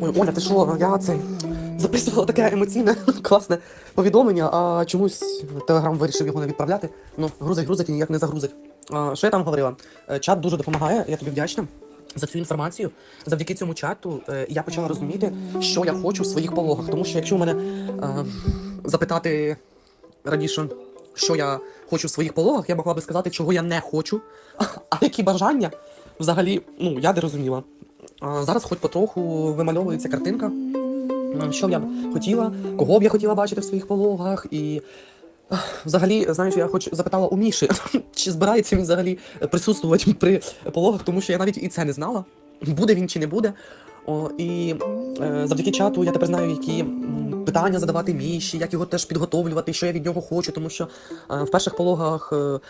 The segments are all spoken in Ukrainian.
Ой, Оля, ти що, я це записувала таке емоційне, класне повідомлення, а чомусь Телеграм вирішив його не відправляти. Ну, грузить, грузить і ніяк не загрузить. А, що я там говорила? Е, Чат дуже допомагає, я тобі вдячна. За цю інформацію, завдяки цьому чату, е, я почала розуміти, що я хочу в своїх пологах. Тому що якщо мене е, запитати раніше, що я хочу в своїх пологах, я могла би сказати, чого я не хочу, а які бажання взагалі, ну, я не розуміла. Зараз хоч потроху вимальовується картинка, що б я б хотіла, кого б я хотіла бачити в своїх пологах. І взагалі, знаєш, я хоч запитала у Міші, чи збирається він взагалі присутствувати при пологах, тому що я навіть і це не знала, буде він чи не буде. О, і е, завдяки чату я тепер знаю, які питання задавати Міші, як його теж підготовлювати, що я від нього хочу, тому що е, в перших пологах е,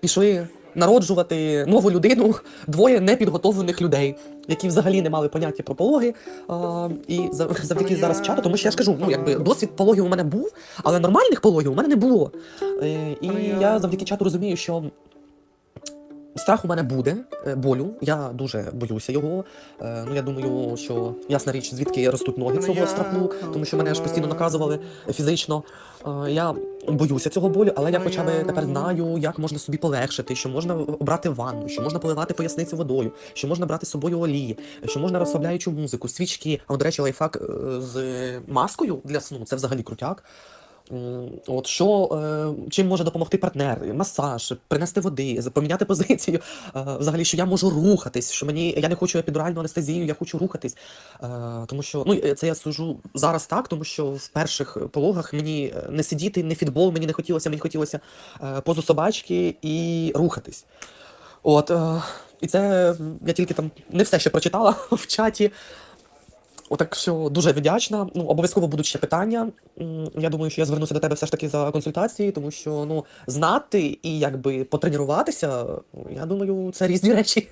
пішли народжувати нову людину двоє непідготовлених людей, які взагалі не мали поняття про пологи. А, і за- завдяки зараз чату, тому що я ж кажу, ну якби досвід пологів у мене був, але нормальних пологів у мене не було. Е, і я завдяки чату розумію, що. Страх у мене буде, е, болю. Я дуже боюся його. Е, Ну я думаю, що ясна річ, звідки ростуть ноги цього страху, тому що мене ж постійно наказували фізично. Е, Я боюся цього болю, але я хоча б тепер знаю, як можна собі полегшити, що можна брати ванну, що можна поливати поясницю водою, що можна брати з собою олії, що можна розслабляючу музику, свічки. А до речі, лайфхак з маскою для сну це взагалі крутяк. От що е, чим може допомогти партнер, масаж, принести води, поміняти позицію. Е, взагалі, що я можу рухатись, що мені я не хочу епідуральну анестезію, я хочу рухатись. Е, тому що ну це я сужу зараз так, тому що в перших пологах мені не сидіти, не фітбол, мені не хотілося, мені хотілося позу собачки і рухатись. От і це я тільки там не все ще прочитала в чаті. Отак що дуже вдячна. Ну, обов'язково будуть ще питання. Я думаю, що я звернуся до тебе все ж таки за консультації, тому що ну знати і якби потренуватися, ну, я думаю, це різні речі.